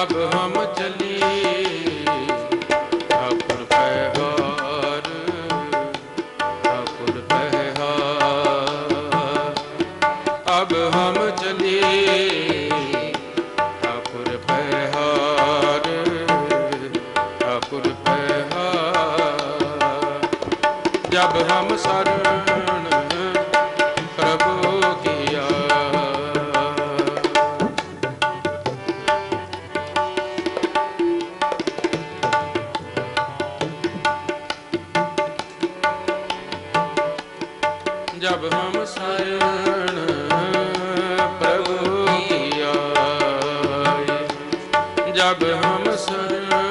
अब हम चलिए ठाकुर पहाड़ ठाकुर पहाड़ अब हम चलिए ठाकुर पहाड़ ठाकुर पहाड़ जब हम शरण ਜਬ ਹਮ ਸਰਣ ਪ੍ਰਭੂ ਕੀ ਆਏ? ਜਬ ਹਮ ਸਰਣ